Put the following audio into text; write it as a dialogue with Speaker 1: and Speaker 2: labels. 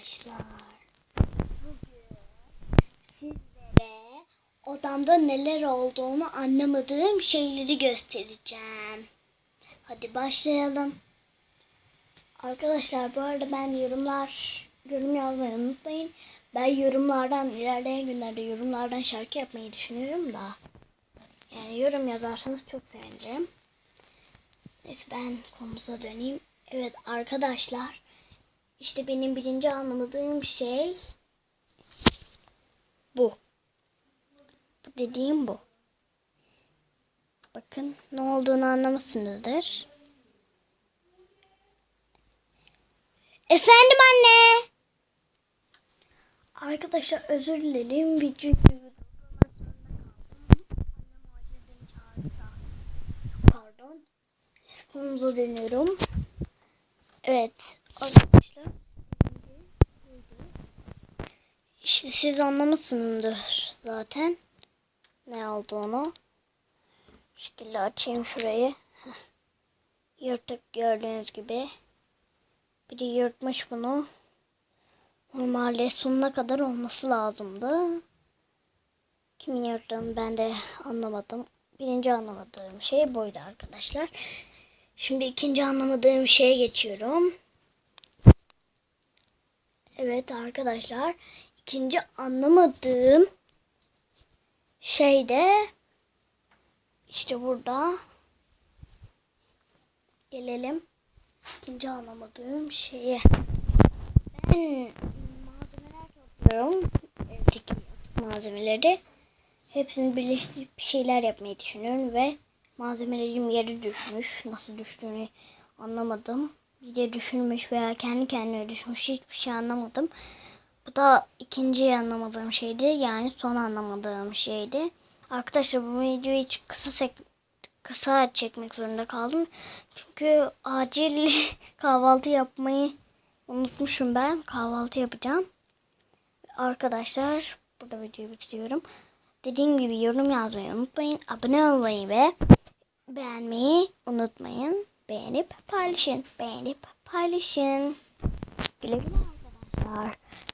Speaker 1: arkadaşlar. Bugün sizlere odamda neler olduğunu anlamadığım şeyleri göstereceğim. Hadi başlayalım. Arkadaşlar bu arada ben yorumlar yorum yazmayı unutmayın. Ben yorumlardan ilerleyen günlerde yorumlardan şarkı yapmayı düşünüyorum da. Yani yorum yazarsanız çok sevinirim. Neyse ben konumuza döneyim. Evet arkadaşlar. İşte benim birinci anlamadığım şey bu. Bu dediğim bu. Bakın ne olduğunu anlamışsınızdır. Efendim anne. Arkadaşlar özür dilerim. Video Pardon. Konumuza dönüyorum. Evet arkadaşlar. İşte siz anlamışsınızdır zaten ne olduğunu. Şu şekilde açayım şurayı. Yırtık gördüğünüz gibi. Biri yırtmış bunu. Normalde sonuna kadar olması lazımdı. Kimin yırttığını ben de anlamadım. Birinci anlamadığım şey buydu arkadaşlar. Şimdi ikinci anlamadığım şeye geçiyorum. Evet arkadaşlar. İkinci anlamadığım şey de işte burada. Gelelim. ikinci anlamadığım şeye. Ben malzemeler topluyorum. Evdeki malzemeleri. Hepsini birleştirip bir şeyler yapmayı düşünüyorum ve malzemelerim yere düşmüş. Nasıl düştüğünü anlamadım. Bir de düşürmüş veya kendi kendine düşmüş hiçbir şey anlamadım. Bu da ikinci anlamadığım şeydi. Yani son anlamadığım şeydi. Arkadaşlar bu videoyu kısa sek- kısa çekmek zorunda kaldım. Çünkü acil kahvaltı yapmayı unutmuşum ben. Kahvaltı yapacağım. Arkadaşlar burada videoyu bitiriyorum. Dediğim gibi yorum yazmayı unutmayın. Abone olmayı ve beğenmeyi unutmayın. Beğenip paylaşın. Beğenip paylaşın. Güle güle arkadaşlar.